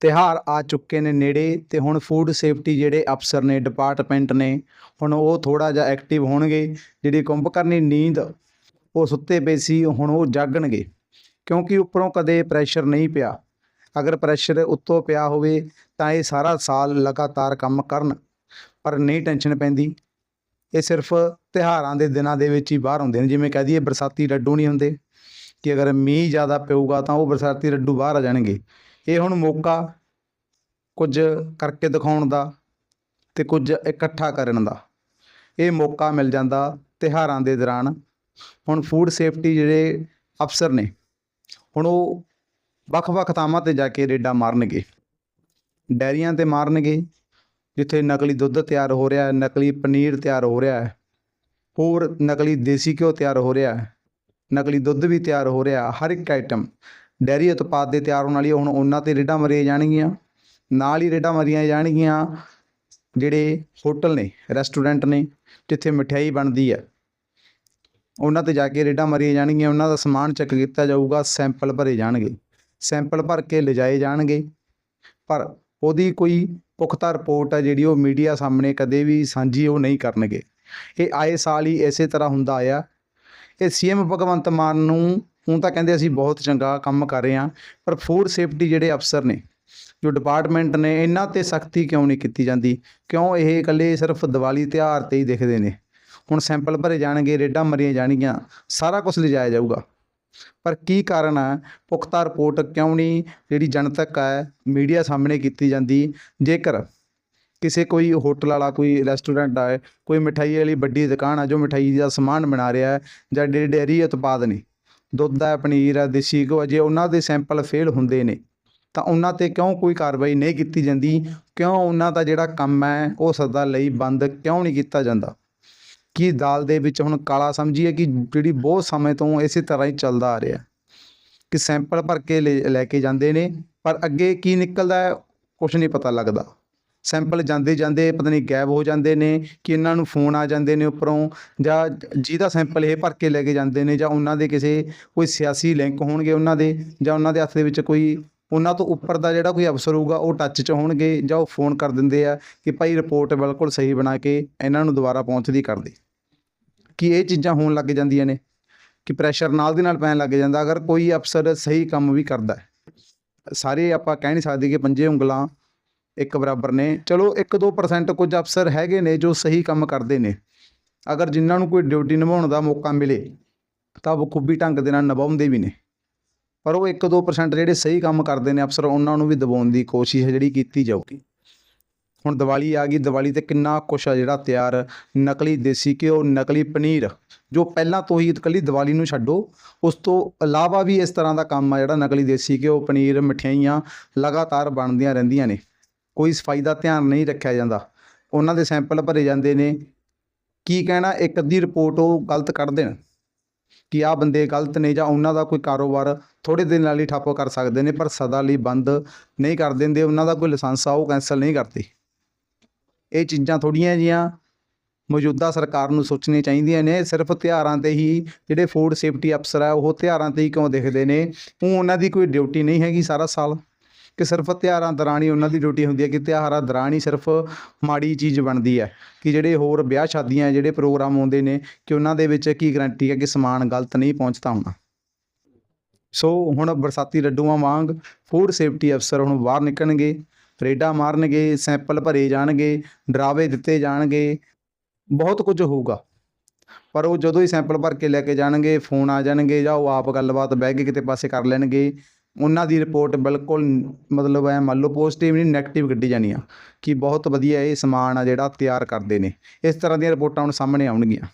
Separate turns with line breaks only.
ਤਿਉਹਾਰ ਆ ਚੁੱਕੇ ਨੇ ਨੇੜੇ ਤੇ ਹੁਣ ਫੂਡ ਸੇਫਟੀ ਜਿਹੜੇ ਅਫਸਰ ਨੇ ਡਿਪਾਰਟਮੈਂਟ ਨੇ, ਹੁਣ ਉਹ ਥੋੜ੍ਹਾ ਜਿਹਾ ਐਕਟਿਵ ਹੋਣਗੇ, ਜਿਹੜੀ ਕੁੰਭਕਰਨੀ ਨੀਂਦ ਉਹ ਸੁੱਤੇ ਪਏ ਸੀ, ਹੁਣ ਉਹ ਜਾਗਣਗੇ। ਕਿਉਂਕਿ ਉੱਪਰੋਂ ਕਦੇ ਪ੍ਰੈਸ਼ਰ ਨਹੀਂ ਪਿਆ। ਅਗਰ ਪ੍ਰੈਸ਼ਰ ਉੱਤੋਂ ਪਿਆ ਹੋਵੇ ਤਾਂ ਇਹ ਸਾਰਾ ਸਾਲ ਲਗਾਤਾਰ ਕੰਮ ਕਰਨ, ਪਰ ਨਹੀਂ ਟੈਨਸ਼ਨ ਪੈਂਦੀ। ਇਹ ਸਿਰਫ ਤਿਉਹਾਰਾਂ ਦੇ ਦਿਨਾਂ ਦੇ ਵਿੱਚ ਹੀ ਬਾਹਰ ਹੁੰਦੇ ਨੇ, ਜਿਵੇਂ ਕਹਿ ਦਈਏ ਬਰਸਾਤੀ ਲੱਡੂ ਨਹੀਂ ਹੁੰਦੇ। ਕਿ ਅਗਰ ਮੀਂਹ ਜ਼ਿਆਦਾ ਪਊਗਾ ਤਾਂ ਉਹ ਬਰਸਾਤੀ ਲੱਡੂ ਬਾਹਰ ਆ ਜਾਣਗੇ। ਇਹ ਹੁਣ ਮੌਕਾ ਕੁਝ ਕਰਕੇ ਦਿਖਾਉਣ ਦਾ ਤੇ ਕੁਝ ਇਕੱਠਾ ਕਰਨ ਦਾ। ਇਹ ਮੌਕਾ ਮਿਲ ਜਾਂਦਾ ਤਿਉਹਾਰਾਂ ਦੇ ਦੌਰਾਨ। ਹੁਣ ਫੂਡ ਸੇਫਟੀ ਜਿਹੜੇ ਅਫਸਰ ਨੇ, ਹੁਣ ਉਹ ਵੱਖ-ਵੱਖ ਥਾਵਾਂ ਤੇ ਜਾ ਕੇ ਰੇਡਾਂ ਮਾਰਨਗੇ। ਡੈਰੀਆਂ ਤੇ ਮਾਰਨਗੇ, ਜਿੱਥੇ ਨਕਲੀ ਦੁੱਧ ਤਿਆਰ ਹੋ ਰਿਹਾ ਹੈ ਨਕਲੀ ਪਨੀਰ ਤਿਆਰ ਹੋ ਰਿਹਾ ਹੈ ਹੋਰ ਨਕਲੀ ਦੇਸੀ ਘਿਓ ਤਿਆਰ ਹੋ ਰਿਹਾ ਹੈ ਨਕਲੀ ਦੁੱਧ ਵੀ ਤਿਆਰ ਹੋ ਰਿਹਾ, ਹਰ ਇੱਕ ਆਈਟਮ ਡੈਰੀ ਉਤਪਾਦ ਦੇ ਤਿਆਰ ਹੋਣ ਵਾਲੀ ਹੁਣ ਉਹਨਾਂ ਤੇ ਰੇਡਾਂ ਮਾਰੀਆਂ ਜਾਣਗੀਆਂ, ਨਾਲ ਹੀ ਰੇਡਾਂ ਮਾਰੀਆਂ ਜਾਣਗੀਆਂ, ਜਿਹੜੇ ਹੋਟਲ ਨੇ, ਰੈਸਟੋਰੈਂਟ ਨੇ, ਜਿੱਥੇ ਮਠਿਆਈ ਬਣਦੀ ਹੈ ਉਹਨਾਂ ਤੇ ਜਾ ਕੇ ਰੇਡਾਂ ਮਾਰੀਆਂ ਜਾਣਗੀਆਂ, ਉਹਨਾਂ ਦਾ ਸਮਾਨ ਚੈੱਕ ਕੀਤਾ ਜਾਊਗਾ, ਸੈਂਪਲ ਭਰੇ ਜਾਣਗੇ। ਸੈਂਪਲ ਭਰ ਕੇ ਲਿਜਾਏ ਜਾਣਗੇ। ਪਰ ਉਹਦੀ ਕੋਈ ਪੁਖਤਾ ਰਿਪੋਰਟ ਹੈ ਜਿਹੜੀ ਉਹ ਮੀਡੀਆ ਸਾਹਮਣੇ ਕਦੇ ਵੀ ਸਾਂਝੀ ਉਹ ਨਹੀਂ ਕਰਨਗੇ। ਇਹ ਆਏ ਸਾਲ ਹੀ ਇਸੇ ਤਰ੍ਹਾਂ ਹੁੰਦਾ ਆਇਆ। ਇਹ ਸੀਐਮ ਭਗਵੰਤ ਮਾਨ ਨੂੰ ਹੁਣ ਤਾਂ ਕਹਿੰਦੇ ਅਸੀਂ ਬਹੁਤ ਚੰਗਾ ਕੰਮ ਕਰ ਰਹੇ ਹਾਂ, ਪਰ ਫੂਡ ਸੇਫਟੀ ਜਿਹੜੇ ਅਫਸਰ ਨੇ, ਜੋ ਡਿਪਾਰਟਮੈਂਟ ਨੇ, ਇਹਨਾਂ ਤੇ ਸਖਤੀ ਕਿਉਂ ਨਹੀਂ ਕੀਤੀ ਜਾਂਦੀ? ਕਿਉਂ ਇਹ ਇਕੱਲੇ ਸਿਰਫ ਦੀਵਾਲੀ ਤਿਉਹਾਰ ਤੇ ਹੀ ਦਿਖਦੇ ਨੇ? ਹੁਣ ਸੈਂਪਲ ਭਰੇ ਜਾਣਗੇ, ਰੇਡਾਂ ਮਰੀਆਂ ਜਾਣਗੀਆਂ, ਸਾਰਾ ਕੁਝ ਲਿਜਾਇਆ ਜਾਊਗਾ। ਪਰ ਕੀ ਕਾਰਨ ਹੈ ਪੁਖਤਾ ਰਿਪੋਰਟ ਕਿਉਂ ਨਹੀਂ? ਜਿਹੜੀ ਜਨਤਕ ਹੈ, ਮੀਡੀਆ ਸਾਹਮਣੇ ਕੀਤੀ ਜਾਂਦੀ। ਜੇਕਰ ਕਿਸੇ ਕੋਈ ਹੋਟਲ ਵਾਲਾ, ਕੋਈ ਰੈਸਟੋਰੈਂਟ ਆ, ਕੋਈ ਮਠਾਈ ਵਾਲੀ ਵੱਡੀ ਦੁਕਾਨ ਆ, ਜੋ ਮਠਾਈ ਦਾ ਸਮਾਨ ਬਣਾ ਰਿਹਾ ਹੈ, ਜਾਂ ਡੇ ਡੇਅਰੀ ਉਤਪਾਦ ਨੇ ਦੁੱਧ ਹੈ, ਪਨੀਰ ਹੈ, ਦੇਸੀ ਘਿਓ ਜੇ ਉਹਨਾਂ ਦੇ ਸੈਂਪਲ ਫੇਲ ਹੁੰਦੇ ਨੇ, ਤਾਂ ਉਹਨਾਂ ਤੇ ਕਿਉਂ ਕੋਈ ਕਾਰਵਾਈ ਨਹੀਂ ਕੀਤੀ ਜਾਂਦੀ? ਕਿਉਂ ਉਹਨਾਂ ਦਾ ਜਿਹੜਾ ਕੰਮ ਹੈ, ਉਹ ਸਦਾ ਲਈ ਬੰਦ ਕਿਉਂ ਨਹੀਂ ਕੀਤਾ ਜਾਂਦਾ? ਕੀ ਦਾਲ ਦੇ ਵਿੱਚ ਹੁਣ ਕਾਲਾ ਸਮਝੀਏ ਕਿ ਜਿਹੜੀ ਬਹੁਤ ਸਮੇਂ ਤੋਂ ਇਸੇ ਤਰ੍ਹਾਂ ਹੀ ਚੱਲਦਾ ਆ ਰਿਹਾ ਕਿ ਸੈਂਪਲ ਭਰ ਕੇ ਲੈ ਲੈ ਕੇ ਜਾਂਦੇ ਨੇ, ਪਰ ਅੱਗੇ ਕੀ ਨਿਕਲਦਾ ਹੈ ਕੁਝ ਨਹੀਂ ਪਤਾ ਲੱਗਦਾ। ਸੈਂਪਲ ਜਾਂਦੇ ਜਾਂਦੇ ਪਤਾ ਨਹੀਂ ਗਾਇਬ ਹੋ ਜਾਂਦੇ ਨੇ, ਕਿ ਇਹਨਾਂ ਨੂੰ ਫੋਨ ਆ ਜਾਂਦੇ ਨੇ ਉੱਪਰੋਂ, ਜਾਂ ਜਿਹਦਾ ਸੈਂਪਲ ਇਹ ਭਰ ਕੇ ਲੈ ਕੇ ਜਾਂਦੇ ਨੇ, ਜਾਂ ਉਹਨਾਂ ਦੇ ਕਿਸੇ ਕੋਈ ਸਿਆਸੀ ਲਿੰਕ ਹੋਣਗੇ ਉਹਨਾਂ ਦੇ, ਜਾਂ ਉਹਨਾਂ ਦੇ ਹੱਥ ਦੇ ਵਿੱਚ ਕੋਈ, ਉਹਨਾਂ ਤੋਂ ਉੱਪਰ ਦਾ ਜਿਹੜਾ ਕੋਈ ਅਫਸਰ ਹੋਊਗਾ, ਉਹ ਟੱਚ 'ਚ ਹੋਣਗੇ, ਜਾਂ ਉਹ ਫੋਨ ਕਰ ਦਿੰਦੇ ਆ ਕਿ ਭਾਈ ਰਿਪੋਰਟ ਬਿਲਕੁਲ ਸਹੀ ਬਣਾ ਕੇ ਇਹਨਾਂ ਨੂੰ ਦੁਬਾਰਾ ਪਹੁੰਚਦੀ ਕਰ ਦੇ। ਕਿ ਇਹ ਚੀਜ਼ਾਂ ਹੋਣ ਲੱਗ ਜਾਂਦੀਆਂ ਨੇ, ਕਿ ਪ੍ਰੈਸ਼ਰ ਨਾਲ ਦੀ ਨਾਲ ਪੈਣ ਲੱਗ ਜਾਂਦਾ, ਅਗਰ ਕੋਈ ਅਫਸਰ ਸਹੀ ਕੰਮ ਵੀ ਕਰਦਾ ਸਾਰੇ ਆਪਾਂ ਕਹਿ ਨਹੀਂ ਸਕਦੇ ਕਿ ਪੰਜੇ ਉਂਗਲਾਂ ਇੱਕ ਬਰਾਬਰ ਨੇ। ਚਲੋ 1-2% ਕੁਝ ਅਫਸਰ ਹੈਗੇ ਨੇ ਜੋ ਸਹੀ ਕੰਮ ਕਰਦੇ ਨੇ। ਅਗਰ ਜਿਨ੍ਹਾਂ ਨੂੰ ਕੋਈ ਡਿਊਟੀ ਨਿਭਾਉਣ ਦਾ ਮੌਕਾ ਮਿਲੇ, ਤਾਂ ਬਖੂਬੀ ਢੰਗ ਦੇ ਨਾਲ ਨਿਭਾਉਂਦੇ ਵੀ ਨੇ। ਪਰ ਉਹ 1-2% ਜਿਹੜੇ ਸਹੀ ਕੰਮ ਕਰਦੇ ਨੇ ਅਫਸਰ, ਉਹਨਾਂ ਨੂੰ ਵੀ ਦਬਾਉਣ ਦੀ ਕੋਸ਼ਿਸ਼ ਹੈ ਜਿਹੜੀ ਕੀਤੀ ਜਾਊਗੀ। ਹੁਣ ਦੀਵਾਲੀ ਆ ਗਈ, ਦੀਵਾਲੀ ਤੇ ਕਿੰਨਾ ਕੁਛ ਆ ਜਿਹੜਾ ਤਿਆਰ। ਨਕਲੀ ਦੇਸੀ ਘਿਓ, ਨਕਲੀ ਪਨੀਰ, ਜੋ ਪਹਿਲਾਂ ਤੋਂ ਹੀ ਇਕੱਲੀ ਦੀਵਾਲੀ ਨੂੰ ਛੱਡੋ, ਉਸ ਤੋਂ ਇਲਾਵਾ ਵੀ ਇਸ ਤਰ੍ਹਾਂ ਦਾ ਕੰਮ ਆ ਜਿਹੜਾ ਨਕਲੀ ਦੇਸੀ ਘਿਓ, ਪਨੀਰ, ਮਠਿਆਈਆਂ ਲਗਾਤਾਰ ਬਣਦੀਆਂ ਰਹਿੰਦੀਆਂ ਨੇ। ਕੋਈ ਸਫ਼ਾਈ ਦਾ ਧਿਆਨ ਨਹੀਂ ਰੱਖਿਆ ਜਾਂਦਾ। ਉਹਨਾਂ ਦੇ ਸੈਂਪਲ ਭਰੇ ਜਾਂਦੇ ਨੇ। ਕੀ ਕਹਿਣਾ, ਇੱਕ ਅੱਧੀ ਰਿਪੋਰਟ ਉਹ ਗਲਤ ਕੱਢ ਦੇਣ। ਕਿ ਆਹ ਬੰਦੇ ਗਲਤ ਨੇ ਜਾਂ ਉਹਨਾਂ ਦਾ ਕੋਈ ਕਾਰੋਬਾਰ ਥੋੜੇ ਦਿਨ ਨਾਲ ਹੀ ਠੱਪ ਕਰ ਸਕਦੇ ਨੇ, ਪਰ ਸਦਾ ਲਈ ਬੰਦ ਨਹੀਂ ਕਰ ਦਿੰਦੇ। ਉਹਨਾਂ ਦਾ ਕੋਈ ਲਾਇਸੈਂਸ ਆ, ਉਹ ਕੈਂਸਲ ਨਹੀਂ ਕਰਦੇ। ਇਹ ਚੀਜ਼ਾਂ ਥੋੜੀਆਂ ਜੀਆਂ ਮੌਜੂਦਾ ਸਰਕਾਰ ਨੂੰ ਸੋਚਣੀਆਂ ਚਾਹੀਦੀਆਂ ਨੇ। ਸਿਰਫ ਤਿਉਹਾਰਾਂ ਤੇ ਹੀ ਜਿਹੜੇ ਫੂਡ ਸੇਫਟੀ ਅਫਸਰ ਆ, ਉਹ ਤਿਉਹਾਰਾਂ ਤੇ ਹੀ ਕਿਉਂ ਦਿਖਦੇ ਨੇ? ਉਹ ਉਹਨਾਂ ਦੀ ਕੋਈ ਡਿਊਟੀ ਨਹੀਂ ਹੈਗੀ ਸਾਰਾ ਸਾਲ। ਕਿ ਸਿਰਫ ਤਿਉਹਾਰਾਂ ਦੌਰਾਨ ਹੀ ਉਹਨਾਂ ਦੀ ਡਿਊਟੀ ਹੁੰਦੀ ਹੈ ਕਿ ਤਿਉਹਾਰਾਂ ਦੌਰਾਨ ਹੀ ਸਿਰਫ ਮਾੜੀ ਚੀਜ਼ ਬਣਦੀ ਹੈ ਕਿ ਜਿਹੜੇ ਹੋਰ ਵਿਆਹ ਸ਼ਾਦੀਆਂ ਜਿਹੜੇ ਪ੍ਰੋਗਰਾਮ ਆਉਂਦੇ ਨੇ ਕਿ ਉਹਨਾਂ ਦੇ ਵਿੱਚ ਕੀ ਗਰੰਟੀ ਹੈ ਕਿ ਸਮਾਨ ਗਲਤ ਨਹੀਂ ਪਹੁੰਚਦਾ ਹੋਣਾ ਸੋ ਹੁਣ ਬਰਸਾਤੀ ਲੱਡੂਆਂ ਵਾਂਗ ਫੂਡ ਸੇਫਟੀ ਅਫਸਰ ਹੁਣ ਬਾਹਰ ਨਿਕਲਣਗੇ, ਰੇਡਾਂ ਮਾਰਨਗੇ, ਸੈਂਪਲ ਭਰੇ ਜਾਣਗੇ, ਡਰਾਵੇ ਦਿੱਤੇ ਜਾਣਗੇ, ਬਹੁਤ ਕੁਝ ਹੋਊਗਾ। ਪਰ ਉਹ ਜਦੋਂ ਹੀ ਸੈਂਪਲ ਭਰ ਕੇ ਲੈ ਕੇ ਜਾਣਗੇ, ਫੋਨ ਆ ਜਾਣਗੇ ਜਾਂ ਉਹ ਆਪ ਗੱਲਬਾਤ ਬਹਿ ਕੇ ਕਿਤੇ ਪਾਸੇ ਕਰ ਲੈਣਗੇ ਉਹਨਾਂ ਦੀ ਰਿਪੋਰਟ ਬਿਲਕੁਲ ਮਤਲਬ ਐ ਮੰਨ ਲਓ ਪੋਜ਼ਿਟਿਵ ਨਹੀਂ ਨੈਗੇਟਿਵ ਕੱਢੀ ਜਾਣੀ ਆ। ਕਿ ਬਹੁਤ ਵਧੀਆ ਇਹ ਸਮਾਨ ਆ ਜਿਹੜਾ ਤਿਆਰ ਕਰਦੇ ਨੇ। ਇਸ ਤਰ੍ਹਾਂ ਦੀਆਂ ਰਿਪੋਰਟਾਂ ਹੁਣ ਸਾਹਮਣੇ ਆਉਣਗੀਆਂ।